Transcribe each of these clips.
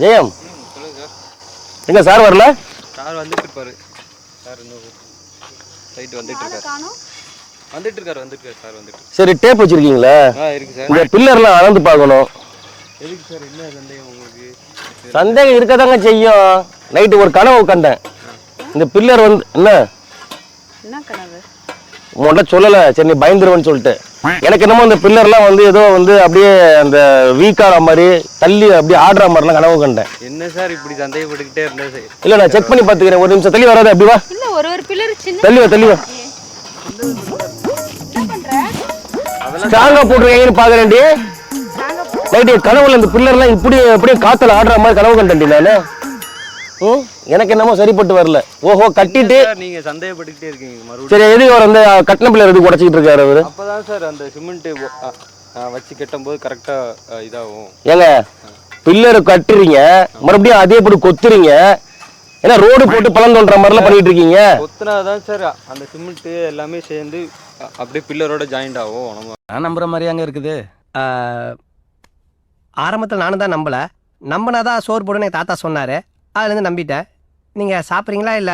ஜெயம் எங்க சார் வரல? சார் வந்துட்டு இருப்பாரு சார் இன்னும் ரைட் வந்துட்டு இருக்காரு வந்துட்டு இருக்காரு வந்துட்டு இருக்காரு சார் வந்துட்டு. சரி டேப் வச்சிருக்கீங்களா? இருக்கு சார். இந்த பில்லர்லாம் அளந்து பார்க்கணும். எதுக்கு சார் என்ன சந்தேகம் உங்களுக்கு? சந்தேகம் இருக்கதாங்க செய்யும். நைட்டு ஒரு கனவு கண்டேன். இந்த பில்லர் வந்து என்ன? என்ன கனவு? உன்கிட்ட சொல்லலை சரி நீ பயந்துருவேன்னு சொல்லிட்டு. எனக்கு என்னமோ இந்த பில்லர்லாம் வந்து ஏதோ வந்து அப்படியே அந்த வீக்கான மாதிரி தள்ளி அப்படியே ஆடுற மாதிரிலாம் கனவு கண்டேன். என்ன சார் இப்படி சந்தேகப்பட்டுக்கிட்டே இருந்தா சார்? இல்லை நான் செக் பண்ணி பார்த்துக்கிறேன். ஒரு நிமிஷம் தள்ளி வராது அப்படி வா. இல்ல ஒரு ஒரு பில்லர் சின்ன தள்ளி வா தள்ளி வா. என்ன பண்ற? ஸ்ட்ராங்கா போட்டுருக்கீங்கன்னு பாக்குறேன்டி நைட்டு கனவுல இந்த பில்லர்லாம் இப்படி அப்படியே காத்துல ஆடுற மாதிரி கனவு கண்டேன்டி நானு. எனக்கு என்னமோ சரிப்பட்டு வரல. ஓஹோ கட்டிட்டு சார் நீங்க சந்தேகப்பட்டுக்கிட்டே இருக்கீங்க மறுபடியும்? சரி எதுக்கு அவர் வந்து கட்டின பில்லர் எதுக்கு உடச்சிக்கிட்டு இருக்காரு அவரு? அப்பதான் சார் அந்த சிமெண்ட் வச்சு கட்டும்போது கரெக்டா இதாகும். ஏங்க பில்லர் கட்டுறீங்க மறுபடியும் அதே போட்டு கொத்துறீங்க. ஏன்னா ரோடு போட்டு பழம் தோன்ற மாதிரிலாம் பண்ணிட்டு இருக்கீங்க கொத்துனாதான் சார் அந்த சிமெண்ட் எல்லாமே சேர்ந்து அப்படியே பில்லரோட ஜாயிண்ட் ஆகும் நம்ம நான் நம்புற மாதிரி அங்க இருக்குது. ஆரம்பத்தில் நானும் தான் நம்பல. நம்பினாதான் சோறு போடுன்னு எங்க தாத்தா சொன்னாரு. அதுலேருந்து நம்பிட்டேன். நீங்க சாப்பிட்றீங்களா இல்ல?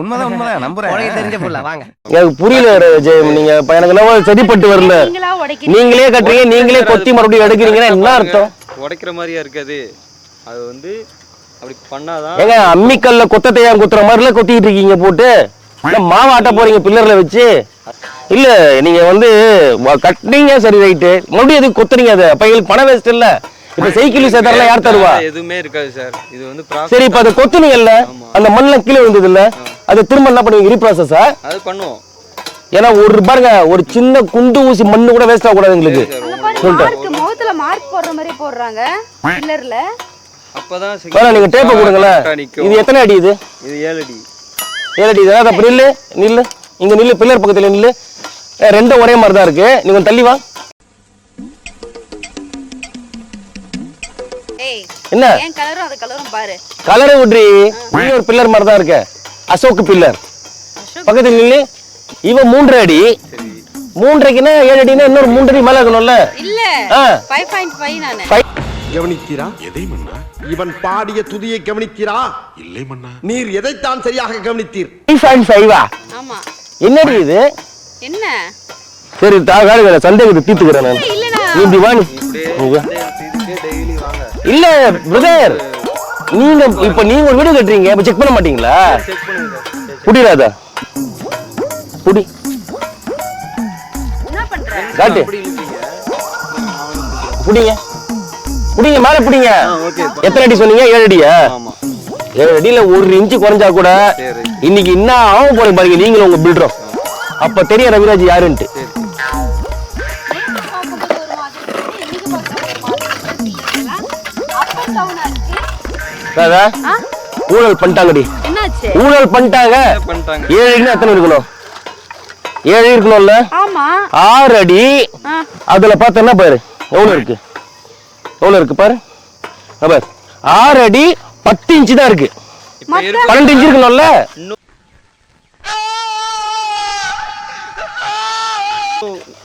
உண்மைதான் உண்மைதான். நம்புறேன். உனக்கு தெரிஞ்ச புள்ள வாங்க. எனக்கு புரியல ஜெயம் நீங்க எனக்கு என்னமோ சரிப்பட்டு வரல. நீங்களா உடைக்கிறீங்க? நீங்களே கட்டுறீங்க நீங்களே கொத்தி மறுபடியும் எடுக்கிறீங்கன்னா என்ன அர்த்தம்? உடைக்கிற மாதிரியா இருக்காது அது. வந்து அப்படி பண்ணாதான் ஏங்க அம்மிக்கல்ல கொத்தத்தையா குத்துற மாதிரில கொத்திக்கிட்டு இருக்கீங்க போட்டு. மாவு ஆட்ட போறீங்க பில்லர்ல வச்சு? இல்ல நீங்க வந்து கட்டுனீங்க சரி ரைட்டு. மறுபடியும் எதுக்கு கொத்துறீங்க அதை? அப்ப எங்களுக்கு பணம் வேஸ்ட் இல்ல. இப்ப சைக்கிள் சேதாரெல்லாம் யார் தருவா? எதுவுமே இருக்காது சார். இது வந்து சரி இப்ப அதை கொத்துனீங்கல்ல அந்த மண்ணில் கீழே விழுந்தது இல்ல அது திரும்ப என்ன பண்ணுவீங்க? ரீப்ராசஸா அது பண்ணுவோம். ஏன்னா ஒரு பாருங்க ஒரு சின்ன குண்டு ஊசி மண்ணு கூட வேஸ்ட் ஆகக்கூடாது எங்களுக்கு. அங்க பாரு மார்க் முகத்துல மார்க் போடுற மாதிரி போடுறாங்க பில்லர்ல அப்பதான் நீங்க டேப்பை நிக்கும். இது எத்தனை அடி இது? இது ஏழு அடி. ஏழு அடி தான் அப்ப நில்லு நில்லு. இங்க நில்லு பில்லர் பக்கத்துல நில்லு. ரெண்டும் ஒரே மாதிரி தான் இருக்கு. நீங்க கொஞ்சம் தள்ளி வா. என்ன? என் கலரும் அது கலரும் பாரு. கலரை விட்ரி நீ ஒரு பில்லர் மாதிரி தான் இருக்க. அசோக் பில்லர். பக்கத்துல நில்லு. இவன் மூன்றரை அடி. மூன்றரைக்குன்னா ஏழு அடினா இன்னொரு மூன்றரை மேல இருக்கணும்ல? இல்ல. நானு. கவனித்தீரா எதை மன்னா? இவன் பாடிய துதியை கவனித்தீரா இல்லை மன்னா. நீர் எதைத்தான் சரியாக கவனித்தீர்? ஃபைவ் பாயிண்ட் ஃபைவா ஆமா. என்னடி இது? என்ன? சரி தாகாடு சந்தேகத்தை தீர்த்துக்கிறேன் நான். இல்லடா நீ இப்படி வா இல்ல பிரதர் நீங்க இப்ப நீங்க ஒரு வீடியோ கட்டுறீங்க இப்ப செக் பண்ண மாட்டீங்களா. புடிராதா புடி. காட்டு. புடிங்க. புடிங்க மேல புடிங்க. ஓகே எத்தனை அடி சொன்னீங்க? ஏழு அடியா? ஆமா. ஏழு அடியில ஒரு இன்ச்சு குறைஞ்சா கூட இன்னைக்கு என்ன ஆகும் போறீங்க பாருங்க நீங்களும் உங்க பில்டரும் அப்ப தெரியும் ரவிராஜ் யாருன்ட்டு. ஊழல் பண்ணிட்டாங்கடி. ஊழல் பண்ணிட்டாங்க. ஏழு அடினா எத்தனை இருக்கணும்? ஏழு இருக்கணும்ல? ஆமா. ஆறு அடி. அதுல பார்த்து என்ன பாரு எவ்வளவு இருக்கு? எவ்வளவு இருக்கு பாரு? ஆறு அடி பத்து இன்ச்சு தான் இருக்கு. பன்னெண்டு இன்ச்சு இருக்கணும்ல?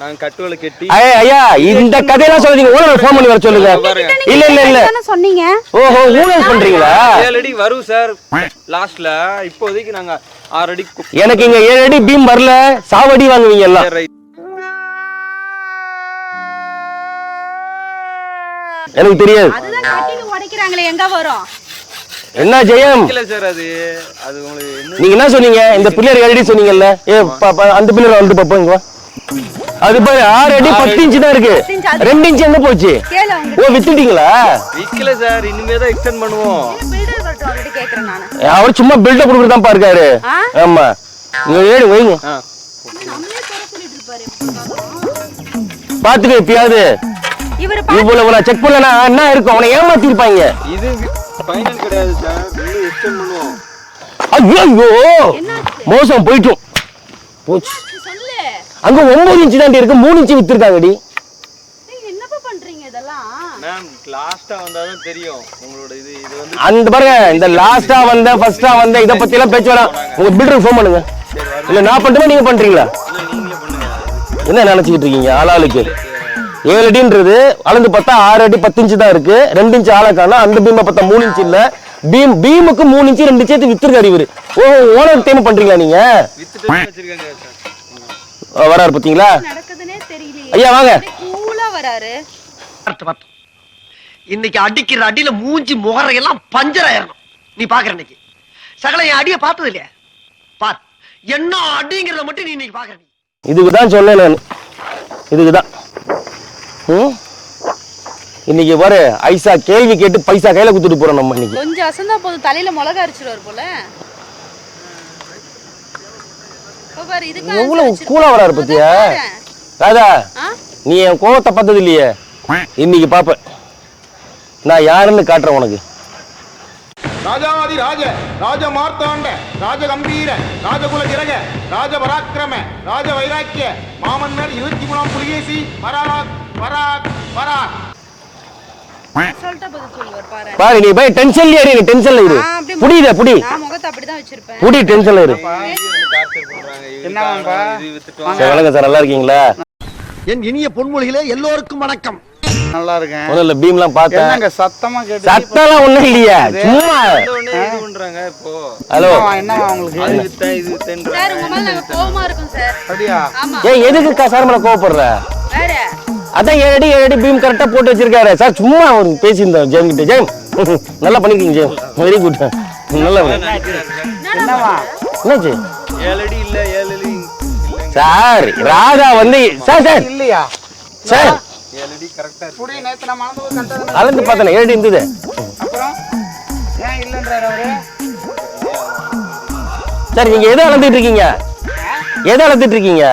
நாங்க கட்டுவலை கட்டி ஐயா இந்த கதையெல்லாம் சொல்லாதீங்க. ஊழல் ஃபோன் பண்ணி வர சொல்லுங்க. பாருங்க. இல்ல இல்ல இல்ல சொன்னீங்க. ஓஹோ ஊழல் பண்றீங்களா? ஏழு அடி வரும் சார் லாஸ்ட்ல இப்போதைக்கு நாங்க ஆறு அடி எனக்கு இங்க ஏழு அடி பீம் வரல. சாவடி வாங்குவீங்க எல்லாம். எனக்கு தெரியாது. உடைக்கிறாங்களே எங்க வரும்? என்ன ஜெயம்? இல்ல சார் அது. அது உங்களுக்கு என்ன நீங்க என்ன சொன்னீங்க? இந்த பிள்ளையர் சொன்னீங்கல்ல. ஏ அந்த பிள்ளையர் வந்து பாப்போம் இங்க அது பாரு ஆறு அடி பத்து இன்ச்சு தான் இருக்கு ரெண்டு இன்ச்சு எங்க போச்சு? ஓ வித்துட்டீங்களா? விக்கல சார் இனிமே தான் எக்ஸ்டெண்ட் பண்ணுவோம் பில்டர் அவர் சும்மா பில்டப் கொடுக்குறது தான் பாருக்காரு? ஆமா. நீங்க ஏழு வைங்க. பாத்துக்க எப்பயாவது. இவர் இவ்வளவு செக் பண்ணலனா என்ன இருக்கும்? அவனை ஏமாத்திருப்பாங்க. இது ஃபைனல் கிடையாது சார். இன்னும் எக்ஸ்டெண்ட் பண்ணுவோம். ஐயோ என்னாச்சு? மோசம் போயிட்டோம். போச்சு. அங்க ஒன்பது இன்ச்சு தாண்டி இருக்கு. மூணு இன்ச்சு வித்துருக்காங்கடி. நீங்க என்னப்பா பண்றீங்க இதெல்லாம்? மேம் லாஸ்டா வந்தாதான் தெரியும். உங்களோட இது இது வந்து அந்த பாருங்க இந்த லாஸ்டா வந்த ஃபர்ஸ்டா வந்த இத பத்தி எல்லாம் பேச்சு வேணாம். உங்க பில்டருக்கு ஃபோன் பண்ணுங்க. இல்ல நான் பண்ணட்டுமா நீங்க பண்றீங்களா? இல்ல நீங்களே பண்ணுங்க என்ன நினைச்சுக்கிட்டு இருக்கீங்க ஆளாளுக்கு? ஏழு அடின்றது அளந்து பார்த்தா ஆறு அடி பத்து இன்ச்சு தான் இருக்கு. ரெண்டு இன்ச்சு ஆளை காணோம் அந்த பீமை பார்த்தா மூணு இன்ச்சு இல்ல. பீம் பீமுக்கு மூணு இன்ச்சு ரெண்டு சேர்த்து வித்துருக்காரு இவரு. ஓ ஓனர் தேமை பண்றீங்களா நீங்க? வராரு பாத்தீங்களா? ஐயா, வாங்க. கூலா வராரு. இன்னைக்கு அடிக்கிற அடியில மூஞ்சி முகரையெல்லாம் பஞ்சர் ஆயிரணும். நீ பாக்குற இன்னைக்கு. சகல என் அடிய பார்த்தது இல்லையா? பார். என்ன அடிங்கிறத மட்டும் நீ இன்னைக்கு பாக்குற நீ இதுக்கு தான் சொன்னேன் நான். இதுக்கு தான் இன்னைக்கு பாரு ஐசா கேள்வி கேட்டு பைசா கையில குத்துட்டு போறோம் நம்ம இன்னைக்கு. கொஞ்சம் அசந்தா போதும். தலையில மிளகா அரைச்சிருவாரு போல இப்ப பாரு இதுக்கு எவ்வளவு கூலா வராரு பத்தியா ராதா நீ என் கோவத்தை பார்த்தது இல்லையே இன்னைக்கு பாப்ப நான் யாருன்னு காட்டுறேன் உனக்கு. ராஜாவாதி ராஜ ராஜ மார்த்தாண்ட ராஜ கம்பீர ராஜகுல திரக ராஜ பராக்கிரம ராஜ வைராக்கிய மாமன்னர் இருபத்தி மூணாம் புலிகேசி பராக் பராக் பராக் பாரு. பாரு நீ போய் டென்ஷன்ல இரு நீ டென்ஷன்ல இரு. நான் அப்படியே புடியுத புடி. நான் முகத்தை அப்படிதான் வச்சிருப்பேன். புடி டென்ஷன்ல இரு. என்னவாம்பா. சரி வணக்கம் சார் நல்லா இருக்கீங்களா? என் இனிய பொன்மொழிகளே எல்லோருக்கும் வணக்கம். நல்லா இருக்கேன். ஒன்றும் இல்லை பீம்லாம் பார்த்தேன். என்னங்க சத்தமா கேட்டு சத்தம்லாம் ஒண்ணும் இல்லையா சும்மா. பண்றாங்க இப்போ. ஹலோ. என்னவா உங்களுக்கு? அது வித்தேன் இது வித்தேன்றாங்க. சார் உங்க மேல நாங்க கோவமா இருக்கோம் சார். அப்படியா? ஆமா. ஏன் எதுக்கு சார் மேல கோவப்படுற? வேற. அதான் ஏழு அடி ஏழு அடி பீம் கரெக்டா போட்டு வச்சிருக்காரு. சார் சும்மா அவர் பேசியிருந்தோம் ஜெயம் கிட்ட. ஜெயம் நல்லா பண்ணிருக்கீங்க ஜெயம். வெரி குட் நல்லா என்னவா என்னாச்சு? இல்ல சார் ராதா வந்து சார் சார். இல்லையா? சார். ஏழு அடி கரெக்டா புடி நேத்து நான் மறந்து போய் கண்டது அளந்து பார்த்தேன் ஏழு அடி இருந்தது. அப்புறம்? ஏன் இல்லைன்றாரு அவரு? சார் நீங்க எதை அளந்துட்டு இருக்கீங்க? எதை அளந்துட்டு இருக்கீங்க.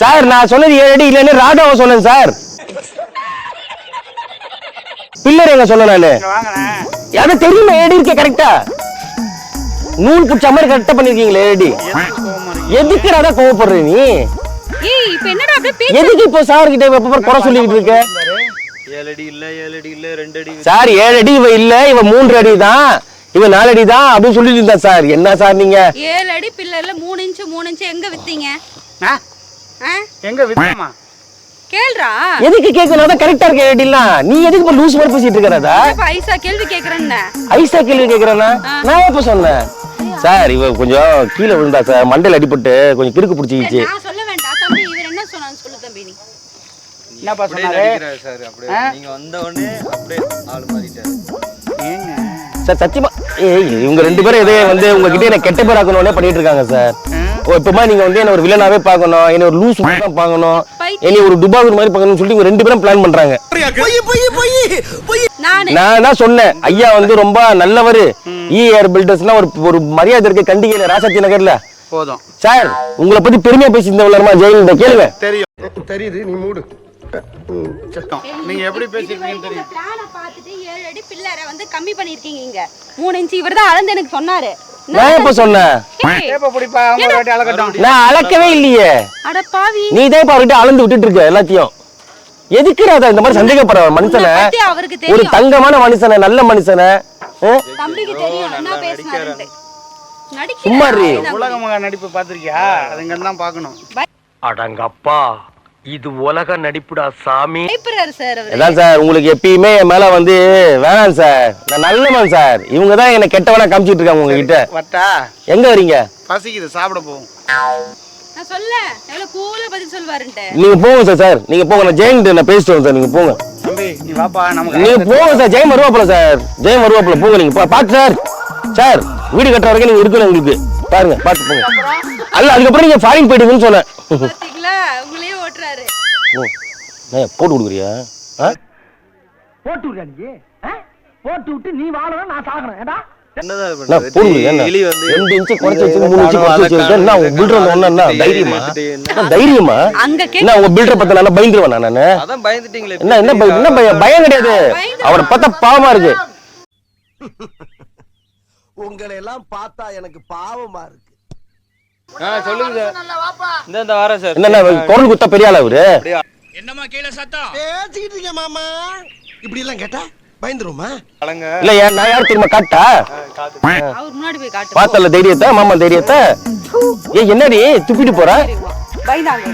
சார் நான் சொன்னது ஏழு அடி இல்லைன்னு ராதாவை சொன்னேன் சார். பில்லர் எங்க சொன்னேன் நானு? அதை தெரியுமா ஏடி இருக்க கரெக்டா நூல் பிடிச்ச மாதிரி கரெக்டா பண்ணிருக்கீங்களே ஏடி. எதுக்கு ராதா கோவப்படுற நீ? ஏய் இப்ப என்னடா அப்படியே பேச்சு? எதுக்கு இப்போ சார் கிட்ட எப்ப பாரு குறை சொல்லிக்கிட்டு இருக்க? ஏழு அடி இல்ல ஏழு அடி இல்ல ரெண்டு அடி வித்து- சார் ஏழு அடி இவ இல்ல இவ மூன்று அடி தான் இவ நாலு அடி தான் அப்படின்னு சொல்லிட்டு இருந்தா சார். என்ன சார் நீங்க? ஏழு அடி பில்லர்ல மூணு இன்ச்சு மூணு இன்ச்சு எங்க வித்தீங்க? எங்க வித்தமா கேள்றா. எதுக்கு அதான் கரெக்டா இருக்க ஏடிலாம். நீ எதுக்கு இப்ப லூஸ் மாதிரி பேசிட்டு இருக்கிறதா ஐசா கேள்வி கேக்குறேன்னு. ஐசா கேள்வி கேக்குறேன்னா? நான் எப்ப சொன்னேன்? சார் இவ கொஞ்சம் கீழே விழுந்தா சார் மண்டையில அடிபட்டு கொஞ்சம் கிறுக்கு பிடிச்சிக்கிச்சு. நான் சொல்ல வேண்டாம். தம்பி இவர் என்ன சொன்னான்னு சொல்லு தம்பி நீ. என்னப்பா சொன்னாரு? சார் அப்படியே. நீங்க வந்த உடனே அப்படியே ஆள் மாறிட்டாரு. ஏங்க? சார் சத்தியமா ஏய் இவங்க ரெண்டு பேரும் எதே வந்து உங்ககிட்ட என்ன கெட்ட பேர் ஆக்கணும்னே பண்ணிட்டு இருக்காங்க சார். ஓ இப்பமா நீங்க வந்து என்ன ஒரு வில்லனாவே பார்க்கணும் என்ன ஒரு லூஸ் மாதிரி தான் பார்க்கணும் என்னை ஒரு துபாகூர் மாதிரி பார்க்கணும்னு சொல்லிட்டு இவங்க ரெண்டு பேரும் பிளான் பண்றாங்க. நானு. நான் தான் சொன்னேன் ஐயா வந்து ரொம்ப நல்லவர். இஆர் பில்டர்ஸ்னா ஒரு ஒரு மரியாதை இருக்கு கண்டிகையில ராசத்தி நகர்ல. போதும். சார் உங்களை பத்தி பெருமையா பேசி இந்த விளரமா ஜெயலலிதா கேளுங்க. தெரியும். தெரியுது நீ மூடு. சத்தம். நீங்க எப்படி பேசிருக்கீங்கன்னு தெரியும். பிளான பார்த்துட்டு ஏழு அடி பில்லரை வந்து கம்மி பண்ணிருக்கீங்க இங்க. மூணு இன்ச்சு இவர் தான் அளந்து எனக்கு சொன்னாரு. நான் எப்ப சொன்னேன்? ஏய், ஏப்பா பிடிப்பா அவங்க வாட்டி அழகட்டும் நான் அளக்கவே இல்லையே. அட பாவி. நீ தான் இப்ப அவர்கிட்ட அளந்து விட்டுட்டு இருக்க எல்லாத்தையும். எதுக்கு ராதா இந்த மாதிரி சந்தேகப்படுற மனுஷனை ஒரு தங்கமான மனுஷனை நல்ல மனுஷனை? தம்பிக்கு தெரியும் என்ன சும்மா உலக மகா நடிப்பு பாத்திருக்கியா அதுங்க தான் பாக்கணும் அடங்கப்பா இது உலக நடிப்புடா சாமி. பயப்படுறாரு சார் அவரு. அதான் சார் உங்களுக்கு எப்பயுமே என் மேல வந்து வேணாம் சார். நான் நல்லவன் சார். இவங்க தான் என்ன கெட்டவனா காமிச்சிட்டு இருக்காங்க உங்ககிட்ட. வட்டா. எங்க வரீங்க? பசிக்குது சாப்பிட போவோம் நான் சொல்ல எவ்வளவு கூலா பதில் சொல்வாருன்ட்டு நீங்க போங்க சார் சார். நீங்க போங்க நான் ஜெயன் நான் பேசிட்டு வரேன் சார். நீங்க போங்க. நீ வாப்பா நமக்கு நீங்க போங்க சார் ஜெயம் வருவாப்புல சார். ஜெயம் வருவாப்புல போங்க நீங்க. பா- பாத்து சார். சார் வீடு கட்டுற வரைக்கும் நீங்க இருக்கணும் உங்களுக்கு பாருங்க பாத்து போங்க. அல்ல அதுக்கப்புறம் நீங்க ஃபாரின் போயிடுங்கன்னு சொன்னேன். உங்களையே ஓட்டுறாரு. ஓ, ஏய், போட்டு கொடுக்குறியா? ஆ? போட்டு விடுறியா நீ? ஆ? போட்டு விட்டு நீ வாழணும் நான் சாகணும். ஏடா தைரியமா? என்ன உங்க பில்டரை நல்லா பயந்துருவேன் நானு அதான் பயந்துட்டீங்களே என்ன என்ன பயம் கிடையாது. அவரை பார்த்தா பாவமா இருக்கு. உங்களை எல்லாம் பார்த்தா எனக்கு பாவமா இருக்கு. சொல்லுங்க இந்த இந்த சார். என்ன குரல் குத்தா பெரிய ஆளா அவரு பேசிக்கிட்டு இருக்கேன் மாமா. இப்படி எல்லாம் கேட்டா? பயந்துருமா கலங்க இல்ல ஏன் நான் யார் தெரியுமா? காட்டா? அவர் முன்னாடி போய் காட்டு. பார்த்தல தைரியத்தை மாமா தைரியத்தை? ஏ என்னடி துப்பிட்டு போற? பயந்தாங்க.